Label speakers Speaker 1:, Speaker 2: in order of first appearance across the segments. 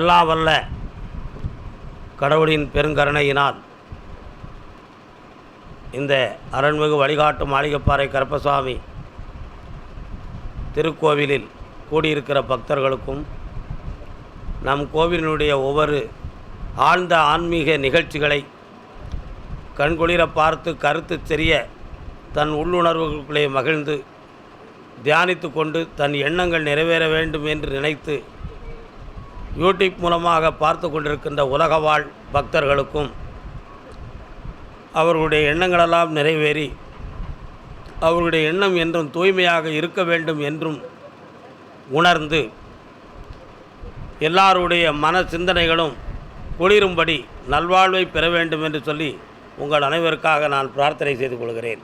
Speaker 1: எல்லாம் வல்ல கடவுளின் பெருங்கருணையினால் இந்த அரண்மிகு வழிகாட்டு மாளிகைப்பாறை கருப்பசாமி திருக்கோவிலில் கூடியிருக்கிற பக்தர்களுக்கும் நம் கோவிலினுடைய ஒவ்வொரு ஆழ்ந்த ஆன்மீக நிகழ்ச்சிகளை கண்குளிர பார்த்து கருத்து தெரிய தன் உள்ளுணர்வுகளுக்குள்ளே மகிழ்ந்து தியானித்து கொண்டு தன் எண்ணங்கள் நிறைவேற வேண்டும் என்று நினைத்து யூடியூப் மூலமாக பார்த்து கொண்டிருக்கின்ற உலக வாழ் பக்தர்களுக்கும் அவர்களுடைய எண்ணங்களெல்லாம் நிறைவேறி அவர்களுடைய எண்ணம் என்றும் தூய்மையாக இருக்க வேண்டும் என்றும் உணர்ந்து எல்லாருடைய மன சிந்தனைகளும் குளிரும்படி நல்வாழ்வை பெற வேண்டும் என்று சொல்லி உங்கள் அனைவருக்காக நான் பிரார்த்தனை செய்து கொள்கிறேன்.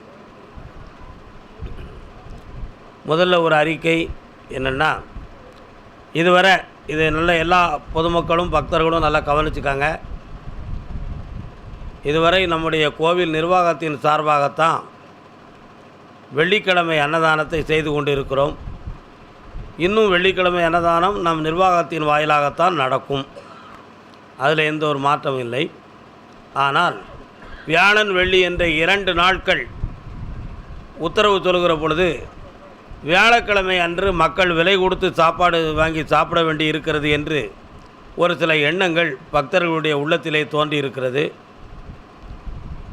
Speaker 1: முதல்ல ஒரு அறிக்கை என்னென்னா இதுவரை இது நல்ல எல்லா பொதுமக்களும் பக்தர்களும் நல்லா கவனிச்சுக்காங்க. இதுவரை நம்முடைய கோவில் நிர்வாகத்தின் சார்பாகத்தான் வெள்ளிக்கிழமை அன்னதானத்தை செய்து கொண்டு இருக்கிறோம் இன்னும் வெள்ளிக்கிழமை அன்னதானம் நம் நிர்வாகத்தின் வாயிலாகத்தான் நடக்கும். அதில் எந்த ஒரு மாற்றம் இல்லை. ஆனால் வியாழன் வெள்ளி என்ற இரண்டு நாட்கள் உத்தரவு சொல்கிற பொழுது வியாழக்கிழமை அன்று மக்கள் விலை கொடுத்து சாப்பாடு வாங்கி சாப்பிட வேண்டி இருக்கிறது என்று ஒரு சில எண்ணங்கள் பக்தர்களுடைய உள்ளத்திலே தோன்றி இருக்கிறது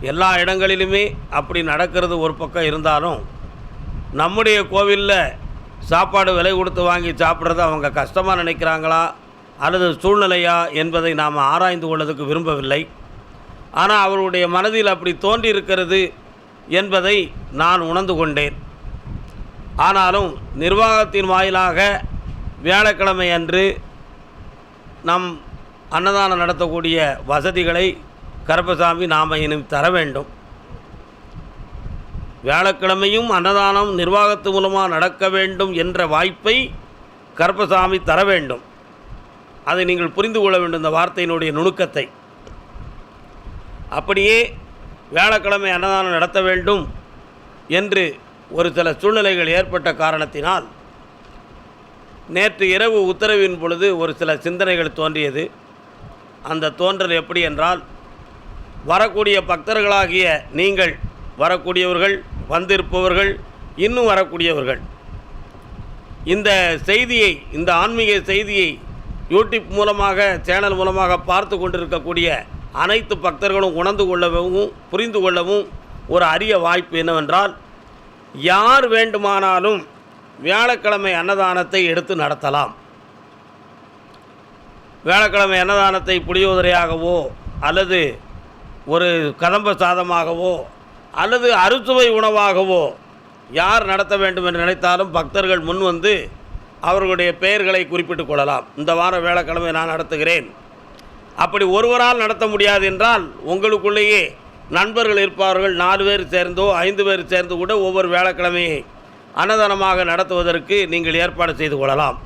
Speaker 1: எல்லா இடங்களிலுமே அப்படி நடக்கிறது ஒரு பக்கம் இருந்தாலும் நம்முடைய கோவிலில் சாப்பாடு விலை கொடுத்து வாங்கி சாப்பிட்றது அவங்க கஷ்டமாக நினைக்கிறாங்களா? அல்லது சூழ்நிலையா? என்பதை நாம் ஆராய்ந்து கொள்வதற்கு விரும்பவில்லை. ஆனால் அவருடைய மனதில் அப்படி தோன்றி இருக்கிறது என்பதை நான் உணர்ந்து கொண்டேன். ஆனாலும் நிர்வாகத்தின் வாயிலாக வியாழக்கிழமை அன்று நம் அன்னதானம் நடத்தக்கூடிய வசதிகளை கருப்பசாமி நாம் இனி தர வேண்டும். வியாழக்கிழமையும் அன்னதானம் நிர்வாகத்து மூலமாக நடக்க வேண்டும் என்ற வாய்ப்பை கருப்பசாமி தர வேண்டும். அதை நீங்கள் புரிந்து கொள்ள வேண்டும் இந்த வார்த்தையினுடைய நுணுக்கத்தை. அப்படியே வியாழக்கிழமை அன்னதானம் நடத்த வேண்டும் என்று ஒரு சில சூழ்நிலைகள் ஏற்பட்ட காரணத்தினால் நேற்று இரவு உத்தரவின் பொழுது ஒரு சில சிந்தனைகள் தோன்றியது. அந்த தோன்றல் எப்படி என்றால் வரக்கூடிய பக்தர்களாகிய நீங்கள் வரக்கூடியவர்கள் வந்திருப்பவர்கள் இன்னும் வரக்கூடியவர்கள். இந்த செய்தியை இந்த ஆன்மீக செய்தியை யூடியூப் மூலமாக சேனல் மூலமாக பார்த்து கொண்டிருக்கக்கூடிய அனைத்து பக்தர்களும் உணர்ந்து கொள்ளவும் புரிந்து கொள்ளவும் ஒரு அரிய வாய்ப்பு என்னவென்றால் யார் வேண்டுமானாலும் வியாழக்கிழமை அன்னதானத்தை எடுத்து நடத்தலாம். வியாழக்கிழமை அன்னதானத்தை புளியோதரையாகவோ அல்லது ஒரு கதம்ப சாதமாகவோ அல்லது அறுசுவை உணவாகவோ யார் நடத்த வேண்டும் என்று நினைத்தாலும் பக்தர்கள் முன் வந்து அவர்களுடைய பெயர்களை குறிப்பிட்டுக் கொள்ளலாம். இந்த வாரம் வியாழக்கிழமை நான் நடத்துகிறேன். அப்படி ஒருவரால் நடத்த முடியாது என்றால் உங்களுக்குள்ளேயே நண்பர்கள் இருப்பார்கள் நாலு பேர் சேர்ந்தோ ஐந்து பேர் சேர்ந்து கூட ஒவ்வொரு வேலைக்கிழமையை அன்னதானமாக நடத்துவதற்கு நீங்கள் ஏற்பாடு செய்து கொள்ளலாம்.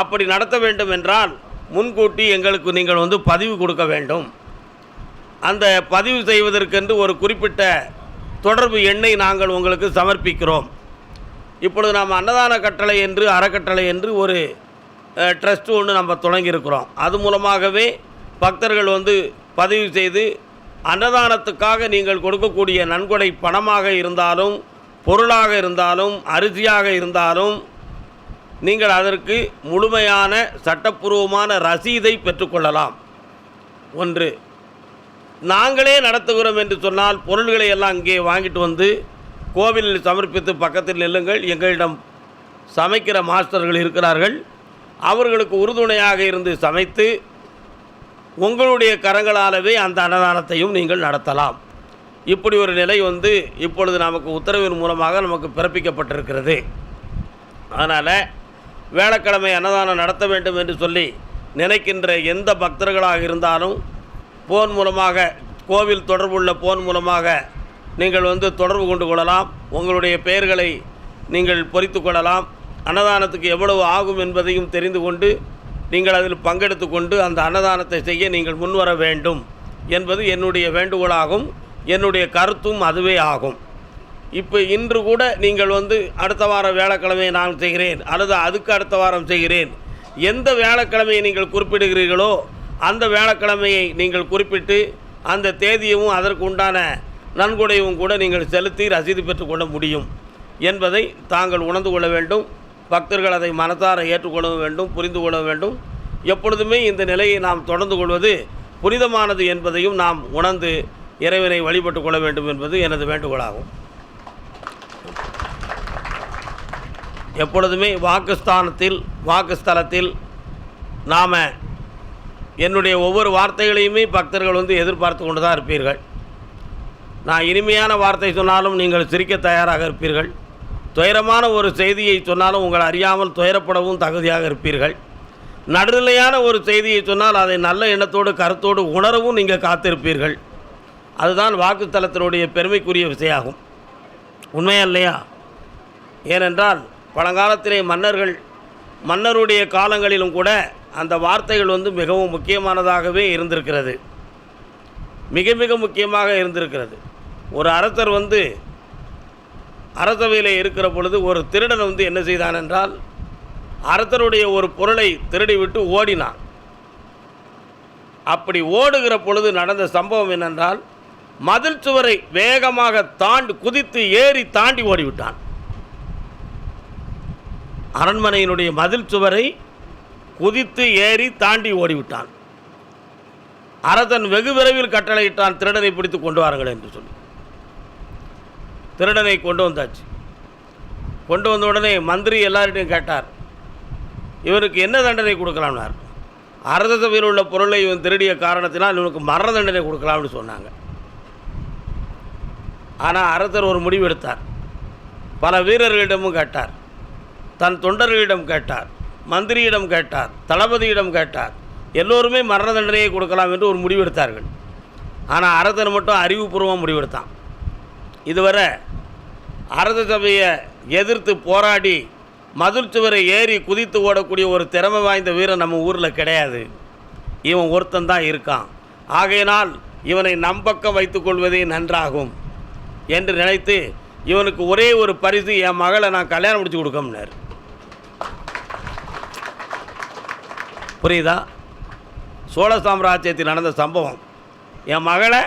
Speaker 1: அப்படி நடத்த வேண்டும் என்றால் முன்கூட்டி எங்களுக்கு நீங்கள் வந்து பதிவு கொடுக்க வேண்டும். அந்த பதிவு செய்வதற்கென்று ஒரு குறிப்பிட்ட தொடர்பு எண்ணை நாங்கள் உங்களுக்கு சமர்ப்பிக்கிறோம். இப்பொழுது நாம் அன்னதான கட்டளை என்று அறக்கட்டளை என்று ஒரு ட்ரஸ்ட்டு ஒன்று நம்ம தொடங்கியிருக்கிறோம். அது மூலமாகவே பக்தர்கள் வந்து பதிவு செய்து அன்னதானத்துக்காக நீங்கள் கொடுக்கக்கூடிய நன்கொடை பணமாக இருந்தாலும் பொருளாக இருந்தாலும் அரிசியாக இருந்தாலும் நீங்கள் அதற்கு முழுமையான சட்டப்பூர்வமான ரசீதை பெற்றுக்கொள்ளலாம். ஒன்று நாங்களே நடத்துகிறோம் என்று சொன்னால் பொருள்களை எல்லாம் இங்கே வாங்கிட்டு வந்து கோவிலில் சமர்ப்பித்து பக்கத்தில் நெல்லுங்கள். எங்களிடம் சமைக்கிற மாஸ்டர்கள் இருக்கிறார்கள். அவர்களுக்கு உறுதுணையாக இருந்து சமைத்து உங்களுடைய கரங்களாலவே அந்த அன்னதானத்தையும் நீங்கள் நடத்தலாம். இப்படி ஒரு நிலை வந்து இப்பொழுது நமக்கு உத்தரவின் மூலமாக நமக்கு பிறப்பிக்கப்பட்டிருக்கிறது. அதனால் வேளக்கிழமை அன்னதானம் நடத்த வேண்டும் என்று சொல்லி நினைக்கின்ற எந்த பக்தர்களாக இருந்தாலும் ஃபோன் மூலமாக கோவில் தொடர்புள்ள ஃபோன் மூலமாக நீங்கள் வந்து தொடர்பு கொண்டு கொள்ளலாம். உங்களுடைய பெயர்களை நீங்கள் பொறித்து கொள்ளலாம். அன்னதானத்துக்கு எவ்வளவு ஆகும் என்பதையும் தெரிந்து கொண்டு நீங்கள் அதில் பங்கெடுத்து கொண்டு அந்த அன்னதானத்தை செய்ய நீங்கள் முன்வர வேண்டும் என்பது என்னுடைய வேண்டுகோளாகும் என்னுடைய கருத்தும் அதுவே ஆகும். இப்போ இன்று கூட நீங்கள் வந்து அடுத்த வாரம் வியாழக்கிழமை நான் செய்கிறேன் அல்லது அதுக்கு அடுத்த வாரம் செய்கிறேன். எந்த வியாழக்கிழமையை நீங்கள் குறிப்பிடுகிறீர்களோ அந்த வியாழக்கிழமையை நீங்கள் குறிப்பிட்டு அந்த தேதியவும் அதற்கு உண்டான நன்கொடையும் கூட நீங்கள் செலுத்தி ரசீது பெற்றுக்கொள்ள முடியும் என்பதை தாங்கள் உணர்ந்து கொள்ள வேண்டும். பக்தர்கள் அதை மனதார ஏற்றுக்கொள்ள வேண்டும் புரிந்து கொள்ள வேண்டும். எப்பொழுதுமே இந்த நிலையை நாம் தொடர்ந்து கொள்வது புனிதமானது என்பதையும் நாம் உணர்ந்து இறைவனை வழிபட்டு கொள்ள வேண்டும் என்பது எனது வேண்டுகோளாகும். எப்பொழுதுமே வாக்குஸ்தானத்தில் வாக்குஸ்தலத்தில் நாம் என்னுடைய ஒவ்வொரு வார்த்தைகளையுமே பக்தர்கள் வந்து எதிர்பார்த்து கொண்டு தான் இருப்பீர்கள். நான் இனிமையான வார்த்தை சொன்னாலும் நீங்கள் சிரிக்க தயாராக இருப்பீர்கள். துயரமான ஒரு செய்தியை சொன்னாலும் உங்கள் அறியாமல் துயரப்படவும் தகுதியாக இருப்பீர்கள். நடுநிலையான ஒரு செய்தியை சொன்னால் அதை நல்ல எண்ணத்தோடு கருத்தோடு உணரவும் நீங்கள் காத்திருப்பீர்கள். அதுதான் வாக்குத்தலத்தினுடைய பெருமைக்குரிய விஷயமாகும் உண்மையா இல்லையா? ஏனென்றால் பழங்காலத்திலே மன்னர்கள் மன்னருடைய காலங்களிலும் கூட அந்த வார்த்தைகள் வந்து மிகவும் முக்கியமானதாகவே இருந்திருக்கிறது. மிக மிக முக்கியமாக இருந்திருக்கிறது. ஒரு அரசர் வந்து அரசவையில் இருக்கிற பொழுது ஒரு திருடன் வந்து என்ன செய்தான் என்றால் அரசருடைய ஒரு பொருளை திருடிவிட்டு ஓடினான். அப்படி ஓடுகிற பொழுது நடந்த சம்பவம் என்னென்றால் மதில் சுவரை வேகமாக தாண்டி குதித்து ஏறி தாண்டி ஓடிவிட்டான். அரண்மனையினுடைய மதில் சுவரை குதித்து ஏறி தாண்டி ஓடிவிட்டான். அரசன் வெகு விரைவில் கட்டளையிட்டான் திருடனை பிடித்து கொண்டு வாருங்கள் என்று சொல்லி. திருடனை கொண்டு வந்தாச்சு. கொண்டு வந்த உடனே மந்திரி எல்லார்கிட்டையும் கேட்டார். இவனுக்கு என்ன தண்டனை கொடுக்கலாம்னார். அரச சபையில் உள்ள பொருளை இவன் திருடிய காரணத்தினால் இவனுக்கு மரண தண்டனை கொடுக்கலாம்னு சொன்னாங்க. ஆனால் அரசர் ஒரு முடிவு எடுத்தார். பல வீரர்களிடமும் கேட்டார். தன் தொண்டர்களிடம் கேட்டார். மந்திரியிடம் கேட்டார். தளபதியிடம் கேட்டார். எல்லோருமே மரண தண்டனையை கொடுக்கலாம் என்று ஒரு முடிவெடுத்தார்கள் ஆனால் அரசன் மட்டும் அறிவுபூர்வமாக முடிவெடுத்தான் இதுவரை அரச சபையை எதிர்த்து போராடி மதுர் சுவரை ஏறி குதித்து ஓடக்கூடிய ஒரு திறமை வாய்ந்த வீரன் நம்ம ஊரில் கிடையாது. இவன் ஒருத்தன் தான் இருக்கான். ஆகையினால் இவனை நம்பக்கம் வைத்துக்கொள்வதே நன்றாகும் என்று நினைத்து இவனுக்கு ஒரே ஒரு பரிசு என் மகளை நான் கல்யாணம் முடிச்சு கொடுக்கம்னார். புரியுதா? சோழ சாம்ராஜ்யத்தில் நடந்த சம்பவம். என் மகளை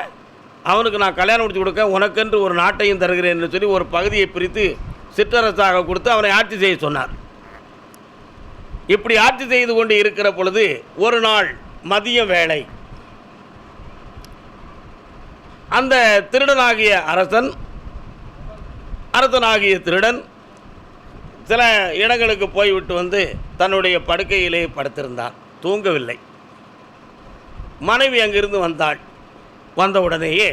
Speaker 1: அவனுக்கு நான் கல்யாணம் முடிச்சு கொடுக்க உனக்கென்று ஒரு நாட்டையும் தருகிறேன் சொல்லி ஒரு பகுதியை பிரித்து சிற்றரசாக கொடுத்து அவனை ஆட்சி செய்ய சொன்னார். இப்படி ஆட்சி செய்து கொண்டு இருக்கிற பொழுது ஒரு நாள் மதிய வேளை. அந்த திருடனாகிய அரசன் அரசனாகிய திருடன் சில இடங்களுக்கு போய்விட்டு வந்து தன்னுடைய படுக்கையிலே படுத்திருந்தான். தூங்கவில்லை. மனைவி அங்கிருந்து வந்தாள். வந்தவுடனேயே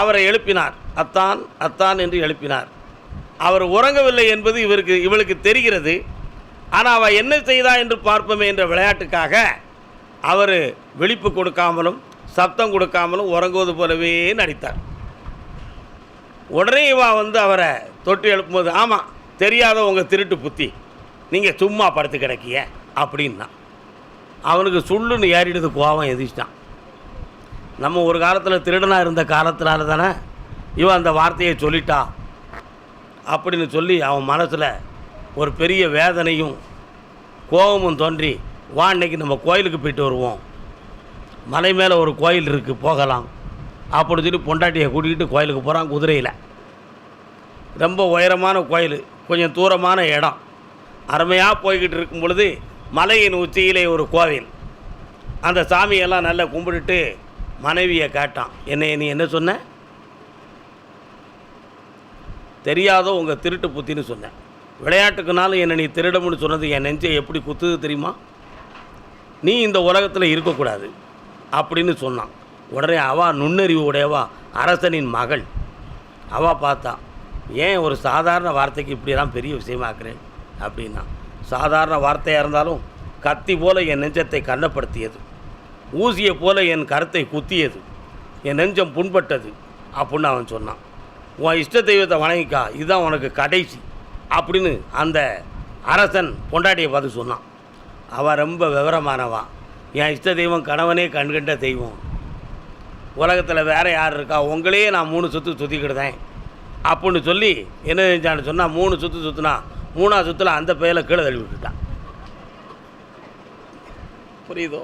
Speaker 1: அவரை எழுப்பினார். அத்தான் அத்தான் என்று எழுப்பினார். அவர் உறங்கவில்லை என்பது இவருக்கு இவளுக்கு தெரிகிறது. ஆனால் அவள் என்ன செய்தா என்று பார்ப்போமே என்ற விளையாட்டுக்காக அவர் விழிப்பு கொடுக்காமலும் சப்தம் கொடுக்காமலும் உறங்குவது போலவே நடித்தார். உடனே இவா வந்து அவரை தொட்டு எழுப்பும்போது ஆமாம் தெரியாத உங்கள் திருட்டு புத்தி. நீங்கள் சும்மா படுத்து கிடக்கிய அப்படின்னா. அவனுக்கு சுள்ளுன்னு ஏறிடுது கோவம் எதிர்ச்சிட்டான் நம்ம ஒரு காலத்தில் திருடனாக இருந்த காலத்தினால தானே இவன் அந்த வார்த்தையை சொல்லிட்டான் அப்படின்னு சொல்லி அவன் மனசில் ஒரு பெரிய வேதனையும் கோபமும் தோன்றி வா அன்னைக்கு நம்ம கோயிலுக்கு போயிட்டு வருவோம். மலை மேலே ஒரு கோயில் இருக்குது போகலாம். அப்படி சொல்லி பொண்டாட்டியை கூட்டிகிட்டு கோயிலுக்கு போகிறான் குதிரையில். ரொம்ப உயரமான கோயில் கொஞ்சம் தூரமான இடம். அருமையாக போய்கிட்டு இருக்கும் பொழுது மலையின் உச்சியிலே ஒரு கோவில். அந்த சாமியெல்லாம் நல்லா கும்பிட்டுட்டு மனைவியை கேட்டான். என்னை நீ என்ன சொன்ன? தெரியாதோ உங்கள் திருட்டு புத்தின்னு சொன்னேன் விளையாட்டுக்குனாலும் என்னை நீ திருடமுன்னு சொன்னது என் நெஞ்சை எப்படி குத்துது தெரியுமா? நீ இந்த உலகத்தில் இருக்கக்கூடாது அப்படின்னு சொன்னான். உடனே அவா நுண்ணறிவு உடையவா அரசனின் மகள். அவா பார்த்தா ஏன் ஒரு சாதாரண வார்த்தைக்கு இப்படிலாம் பெரிய விஷயமாக்குறேன் அப்படின்னா சாதாரண வார்த்தையாக இருந்தாலும் கத்தி போல என் நெஞ்சத்தை கண்ணப்படுத்தியது. ஊசியை போல என் கருத்தை குத்தியது. என் நெஞ்சம் புண்பட்டது. அப்படின்னு அவன் சொன்னான். உன் இஷ்ட தெய்வத்தை வணங்கிக்கா. இதுதான் உனக்கு கடைசி. அப்படின்னு அந்த அரசன் பொண்டாட்டியை பார்த்து சொன்னான். அவன் ரொம்ப விவரமானவா. என் இஷ்ட தெய்வம் கணவனே கண்கண்ட தெய்வம். உலகத்தில் வேற யார் இருக்கா? உங்களையே நான் மூணு சுற்று சுற்றிக்கிடுதேன் அப்படின்னு சொல்லி என்ன செஞ்சான்னு சொன்னால் மூணு சுற்று சுற்றுனா மூணாவது சுற்றுல அந்த பையில கீழே தள்ளி விட்டுட்டான். புரியுதோ?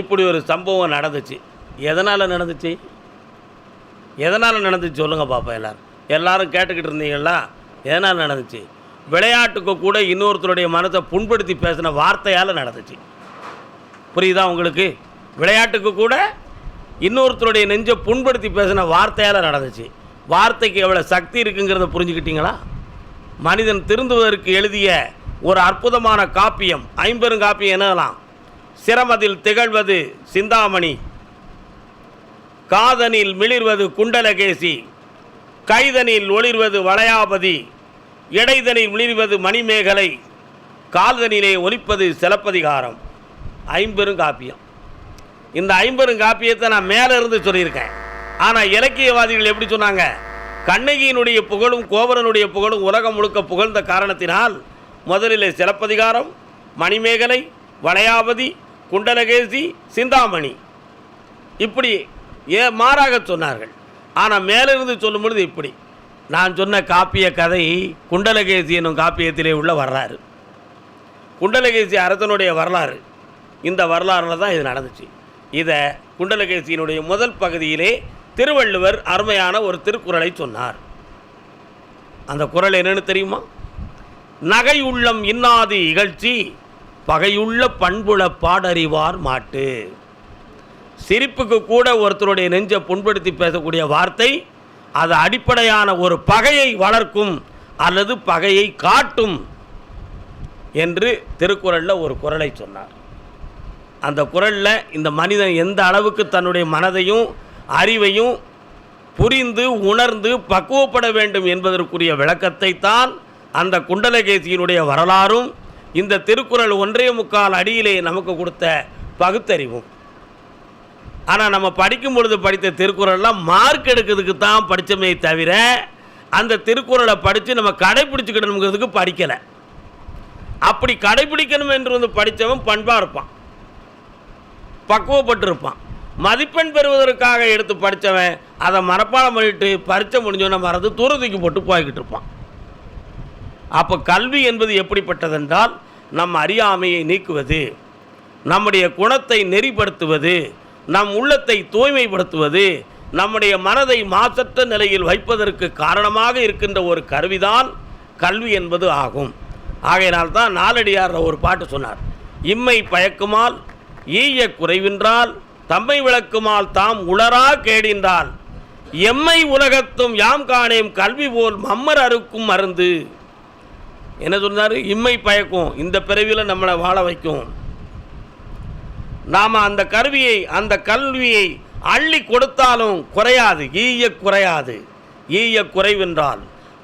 Speaker 1: இப்படி ஒரு சம்பவம் நடந்துச்சு. எதனால் நடந்துச்சு? எதனால் நடந்துச்சு சொல்லுங்கள் பாப்பா எல்லோரும். எல்லாரும் கேட்டுக்கிட்டு இருந்தீங்களா? எதனால் நடந்துச்சு? விளையாட்டுக்கு கூட இன்னொருத்தருடைய மனத்தை புண்படுத்தி பேசின வார்த்தையால் நடந்துச்சு. புரியுதா உங்களுக்கு? விளையாட்டுக்கு கூட இன்னொருத்தருடைய நெஞ்சை புண்படுத்தி பேசின வார்த்தையால் நடந்துச்சு. வார்த்தைக்கு எவ்வளோ சக்தி இருக்குங்கிறத புரிஞ்சுக்கிட்டீங்களா? மனிதன் திருந்துவதற்கு எழுதிய ஒரு அற்புதமான காப்பியம் ஐம்பெரும் காப்பியம் என்னலாம் சிரமத்தில் திகழ்வது சிந்தாமணி. காதனில் மிளிர்வது குண்டலகேசி. கைதனில் ஒளிர்வது வளையாபதி. இடைதனில் மிளிர்வது மணிமேகலை. கால்தனிலே ஒலிப்பது சிலப்பதிகாரம். ஐம்பெரும் காப்பியம். இந்த ஐம்பெரும் காப்பியத்தை நான் மேலே இருந்து சொல்லியிருக்கேன். ஆனால் இலக்கியவாதிகள் எப்படி சொன்னாங்க? கண்ணகியினுடைய புகழும் கோவரனுடைய புகழும் உலகம் முழுக்க புகழ்ந்த காரணத்தினால் முதலிலே சிலப்பதிகாரம் மணிமேகலை வளையாபதி குண்டலகேசி சிந்தாமணி. இப்படி ஏ மாறாக சொன்னார்கள். ஆனால் மேலிருந்து சொல்லும் பொழுது இப்படி. நான் சொன்ன காப்பிய கதை குண்டலகேசி என்னும் காப்பியத்திலே உள்ள வரலாறு. குண்டலகேசி அரசனுடைய வரலாறு. இந்த வரலாறுல தான் இது நடந்துச்சு. இதை குண்டலகேசியினுடைய முதல் பகுதியிலே திருவள்ளுவர் அருமையான ஒரு திருக்குறளை சொன்னார். அந்த குறள் என்னென்னு தெரியுமா? நகை உள்ளம் இன்னாது இகழ்ச்சி பகையுள்ள பண்புல பாடறிவார் மாட்டு. சிரிப்புக்கு கூட ஒருத்தருடைய நெஞ்சை புண்படுத்தி பேசக்கூடிய வார்த்தை அது அடிப்படையான ஒரு பகையை வளர்க்கும் அல்லது பகையை காட்டும் என்று திருக்குறளில் ஒரு குரலை சொன்னார். அந்த குறளில் இந்த மனிதன் எந்த அளவுக்கு தன்னுடைய மனதையும் அறிவையும் புரிந்து உணர்ந்து பக்குவப்பட வேண்டும் என்பதற்குரிய விளக்கத்தை தான் அந்த குண்டலகேசியினுடைய வரலாறும் இந்த திருக்குறள் ஒன்றே முக்கால் அடியிலே நமக்கு கொடுத்த பகுத்தறிவும் ஆனால் நம்ம படிக்கும் பொழுது படித்த திருக்குறள்லாம் மார்க் எடுக்கிறதுக்கு தான் படித்தமே தவிர அந்த திருக்குறளை படித்து நம்ம கடைப்பிடிச்சிக்கணுங்கிறதுக்கு படிக்கலை. அப்படி கடைபிடிக்கணும் என்று வந்து படித்தவன் பண்பாக இருப்பான். பக்குவப்பட்டிருப்பான். மதிப்பெண் பெறுவதற்காக எடுத்து படித்தவன் அதை மரப்பாடம் பண்ணிட்டு பரீட்சை முடிஞ்சோன்னா மறந்து தூர தூக்கி போட்டு போய்கிட்டு இருப்பான். அப்போ கல்வி என்பது எப்படிப்பட்டதென்றால் நம் அறியாமையை நீக்குவது நம்முடைய குணத்தை நெறிப்படுத்துவது நம் உள்ளத்தை தூய்மைப்படுத்துவது நம்முடைய மனதை மாசற்ற நிலையில் வைப்பதற்கு காரணமாக இருக்கின்ற ஒரு கருவிதான் கல்வி என்பது ஆகும். ஆகையினால் தான் நாலடியார் ஒரு பாட்டு சொன்னார் இம்மை பயக்குமால் ஈய குறைவின்றால் தம்மை விளக்குமால் தாம் உளரா கேடின்றால் எம்மை உலகத்தும் யாம் காணேம் கல்வி போல் மம்மர் அறுக்கும் மருந்து என்ன சொன்னார் இம்மை பயக்கும். இந்த பிறவியில் நம்மளை வாழ வைக்கும். நாம் அந்த கருவியை அந்த கல்வியை அள்ளி கொடுத்தாலும் குறையாது. ஈய குறையாது. ஈய குறைவென்றால்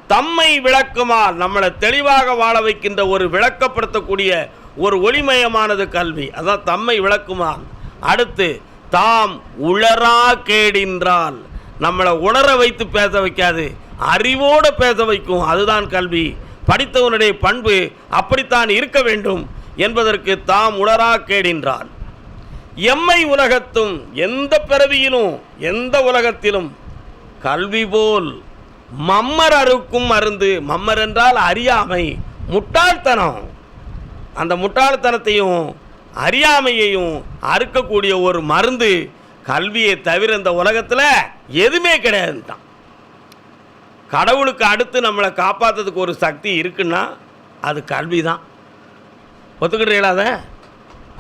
Speaker 1: தம்மை விளக்குமால் நம்மளை தெளிவாக வாழ வைக்கின்ற ஒரு விளக்கப்படுத்தக்கூடிய ஒரு ஒளிமயமானது கல்வி. அதான் தம்மை விளக்குமால். அடுத்து தாம் உளரா கேடின்றால் நம்மளை உணர வைத்து பேச வைக்காது. அறிவோடு பேச வைக்கும். அதுதான் கல்வி. படித்தவனுடைய பண்பு அப்படித்தான் இருக்க வேண்டும் என்பதற்கு தாம் உணரா கேடின்றான். எம்மை உலகத்தும் எந்த பிறவியிலும் எந்த உலகத்திலும் கல்வி போல் மம்மர் அறுக்கும் மருந்து மம்மர் என்றால் அறியாமை முட்டாள்தனம். அந்த முட்டாள்தனத்தையும் அறியாமையையும் அறுக்கக்கூடிய ஒரு மருந்து கல்வியை தவிர இந்த உலகத்தில் எதுவுமே கிடையாது தான் கடவுளுக்கு அடுத்து நம்மளை காப்பாற்றுறதுக்கு ஒரு சக்தி இருக்குன்னா அது கல்வி தான் ஒத்துக்கிட்டீங்களா அதை?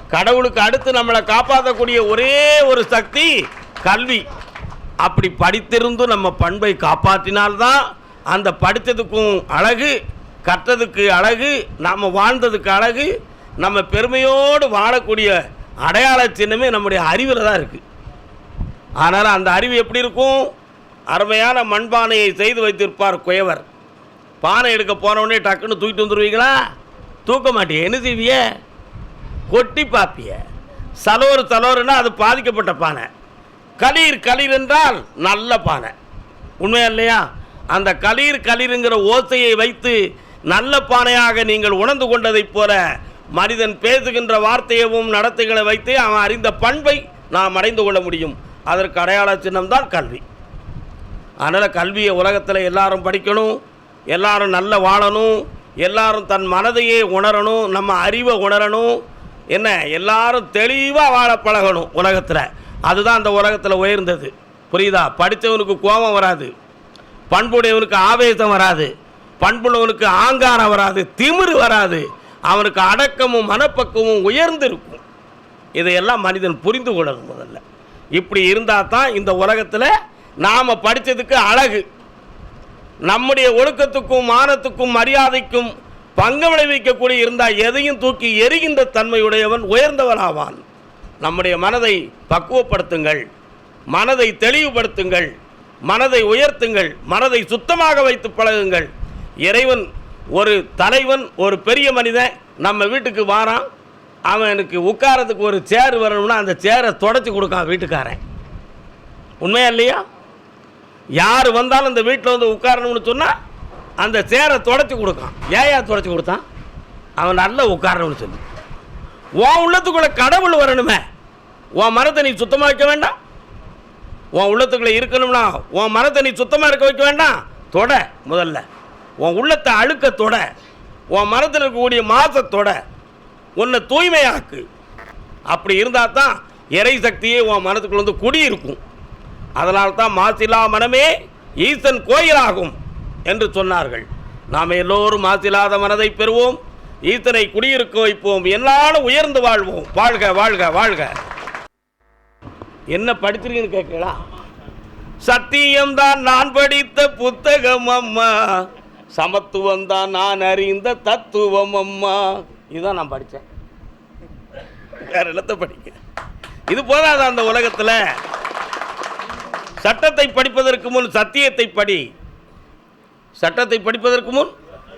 Speaker 1: கடவுளுக்கு அடுத்து நம்மளை காப்பாற்றக்கூடிய ஒரே ஒரு சக்தி கல்வி. அப்படி படித்திருந்தும் நம்ம பண்பை காப்பாற்றினால்தான் அந்த படித்ததுக்கும் அழகு கற்றதுக்கு அழகு நாம் வாழ்ந்ததுக்கு அழகு நம்ம பெருமையோடு வாழக்கூடிய அடையாள சின்னமே நம்முடைய அறிவில் தான் இருக்குது ஆனால் அந்த அறிவு எப்படி இருக்கும்? அருமையான மண்பானையை செய்து வைத்திருப்பார் குயவர். பானை எடுக்க போனவுடனே டக்குன்னு தூக்கிட்டு வந்துடுவீங்களா தூக்க மாட்டிய என்ன செய்விய? கொட்டி பாப்பிய. சலோர் சலோருன்னா அது பாதிக்கப்பட்ட பானை. களீர் களீர் என்றால் நல்ல பானை. உண்மையா இல்லையா? அந்த களீர் களீருங்கிற ஓசையை வைத்து நல்ல பானையாக நீங்கள் உணர்ந்து கொண்டதைப் போல மனிதன் பேசுகின்ற வார்த்தையவும் நடத்தைகளை வைத்து அவன் அறிந்த பண்பை நாம் அடைந்து கொள்ள முடியும். அதற்கு அடையாள சின்னம்தான் கல்வி. அதனால் கல்வியை உலகத்தில் எல்லாரும் படிக்கணும் எல்லாரும் நல்ல வாழணும் எல்லாரும் தன் மனதையே உணரணும் நம்ம அறிவை உணரணும். என்ன? எல்லாரும் தெளிவாக வாழ பழகணும் உலகத்தில். அதுதான் அந்த உலகத்தில் உயர்ந்தது. புரியுதா? படித்தவனுக்கு கோபம் வராது. பண்புடையவனுக்கு ஆவேசம் வராது. பண்புள்ளவனுக்கு ஆங்காரம் வராது. திமிரு வராது. அவனுக்கு அடக்கமும் மனப்பக்குவமும் உயர்ந்து இருக்கும் இதையெல்லாம் மனிதன் புரிந்து கொள்ளணும் முதல்ல. இப்படி இருந்தால் தான் இந்த உலகத்தில் நாம் படித்ததுக்கு அழகு. நம்முடைய ஒழுக்கத்துக்கும் மானத்துக்கும் மரியாதைக்கும் பங்கு விளைவிக்கக்கூடிய இருந்தால் எதையும் தூக்கி எரிகின்ற தன்மையுடையவன் உயர்ந்தவனாவான். நம்முடைய மனதை பக்குவப்படுத்துங்கள். மனதை தெளிவுபடுத்துங்கள். மனதை உயர்த்துங்கள். மனதை சுத்தமாக வைத்து பழகுங்கள். இறைவன் ஒரு தலைவன் ஒரு பெரிய மனிதன். நம்ம வீட்டுக்கு வாரான். அவனுக்கு உட்காரத்துக்கு ஒரு சேர் வரணும்னா அந்த சேரை தொடச்சி கொடுக்கான் வீட்டுக்காரன். உண்மையா இல்லையா? யார் வந்தாலும் இந்த வீட்டில் வந்து உட்காரணும்னு சொன்னால் அந்த சேரை தொடச்சி கொடுக்கான். ஏயா தொடச்சி கொடுத்தான்? அவன் நல்லா உட்காரணும்னு சொல்லி. உன் உள்ளத்துக்குள்ளே கடவுள் வரணுமே. உன் மரத்தை நீ சுத்தமாக வைக்க வேண்டாம். உன் உள்ளத்துக்குள்ளே இருக்கணும்னா உன் மரத்தை நீ சுத்தமாக இருக்க வைக்க வேண்டாம். தொட முதல்ல. உன் உள்ளத்தை அழுக்க தொட. உன் மரத்தில் இருக்கக்கூடிய மாசத்தொட உன்னை தூய்மையாக்கு. அப்படி இருந்தால் தான் இறை சக்தியே உன் மனத்துக்குள்ள வந்து குடியிருக்கும். அதனால் தான் மாசிலா மனமே ஈசன் கோயிலாகும் என்று சொன்னார்கள். நாம் எல்லோரும் மாசிலாத மனதை பெறுவோம் ஈசனை குடியிருக்க வைப்போம் எல்லாரும் உயர்ந்து வாழ்வோம். வாழ்க வாழ்க வாழ்க. என்ன படிச்சிருக்கீன்னு கேட்கலாம் சத்தியம்தான் நான் படித்த புத்தகம் அம்மா. சமத்துவம் தான் நான் அறிந்த தத்துவம் அம்மா. இதுதான் நான் படித்தேன் வேற இடத்த படிக்க? இது போதாது அந்த உலகத்தில்? சட்டத்தை படிப்பதற்கு முன் சத்தியத்தை படி. சட்டத்தை படிப்பதற்கு முன்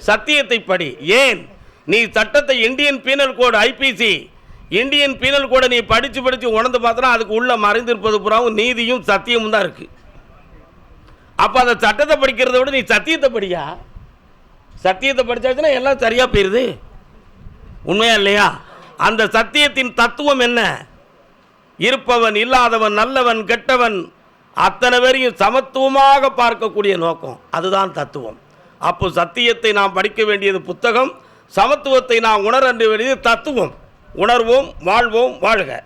Speaker 1: சத்தியத்தை படி. ஏன்? நீ சட்டத்தை Indian penal code IPC Indian penal கோடை நீ படித்து படித்து உணர்ந்து பார்த்தனா அதுக்கு உள்ள மறைந்திருப்பது புறாவும் நீதியும் சத்தியமும் தான் இருக்குது அப்போ அந்த சட்டத்தை படிக்கிறத விட நீ சத்தியத்தை படியா? சத்தியத்தை படித்தாச்சுன்னா எல்லாம் சரியாக போயிடுது உண்மையா இல்லையா? அந்த சத்தியத்தின் தத்துவம் என்ன? இருப்பவன் இல்லாதவன் நல்லவன் கெட்டவன் அத்தனை பேரையும் சமத்துவமாக பார்க்கக்கூடிய நோக்கம். அதுதான் தத்துவம். அப்போ சத்தியத்தை நாம் படிக்க வேண்டியது புத்தகம் சமத்துவத்தை நாம் உணர வேண்டியது தத்துவம். உணர்வோம் வாழ்வோம் வாழ்க.